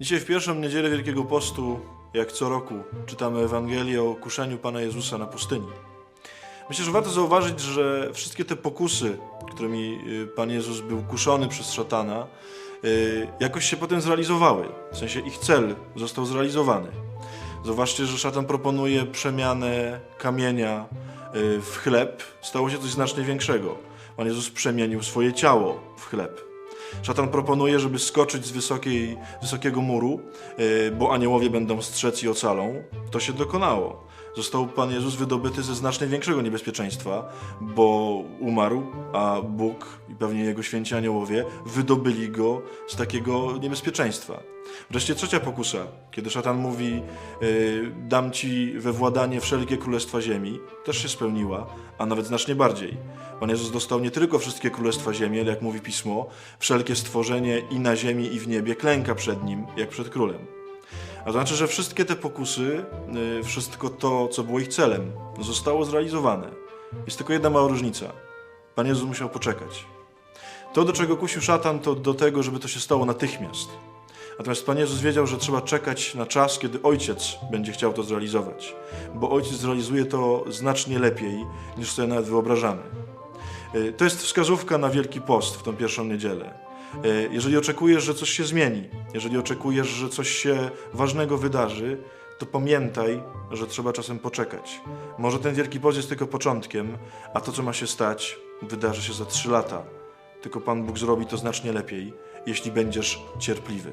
Dzisiaj w pierwszą niedzielę Wielkiego Postu, jak co roku, czytamy Ewangelię o kuszeniu Pana Jezusa na pustyni. Myślę, że warto zauważyć, że wszystkie te pokusy, którymi y, Pan Jezus był kuszony przez szatana, y, jakoś się potem zrealizowały. W sensie ich cel został zrealizowany. Zauważcie, że szatan proponuje przemianę kamienia y, w chleb. Stało się coś znacznie większego. Pan Jezus przemienił swoje ciało w chleb. Szatan proponuje, żeby skoczyć z wysokiej, wysokiego muru, yy, bo aniołowie będą strzec i ocalą. To się dokonało. Został Pan Jezus wydobyty ze znacznie większego niebezpieczeństwa, bo umarł, a Bóg i pewnie Jego święci aniołowie wydobyli Go z takiego niebezpieczeństwa. Wreszcie trzecia pokusa, kiedy szatan mówi yy, dam Ci we władanie wszelkie królestwa ziemi, też się spełniła, a nawet znacznie bardziej. Pan Jezus dostał nie tylko wszystkie królestwa ziemi, ale jak mówi Pismo, wszelkie stworzenie i na ziemi i w niebie klęka przed Nim, jak przed królem. A znaczy, że wszystkie te pokusy, y, wszystko to, co było ich celem, zostało zrealizowane. Jest tylko jedna mała różnica. Pan Jezus musiał poczekać. To, do czego kusił szatan, to do tego, żeby to się stało natychmiast. Natomiast Pan Jezus wiedział, że trzeba czekać na czas, kiedy Ojciec będzie chciał to zrealizować, bo Ojciec zrealizuje to znacznie lepiej, niż sobie nawet wyobrażamy. Y, To jest wskazówka na Wielki Post w tą pierwszą niedzielę. Y, Jeżeli oczekujesz, że coś się zmieni, jeżeli oczekujesz, że coś się ważnego wydarzy, to pamiętaj, że trzeba czasem poczekać. Może ten Wielki Post jest tylko początkiem, a to, co ma się stać, wydarzy się za trzy lata. Tylko Pan Bóg zrobi to znacznie lepiej, jeśli będziesz cierpliwy.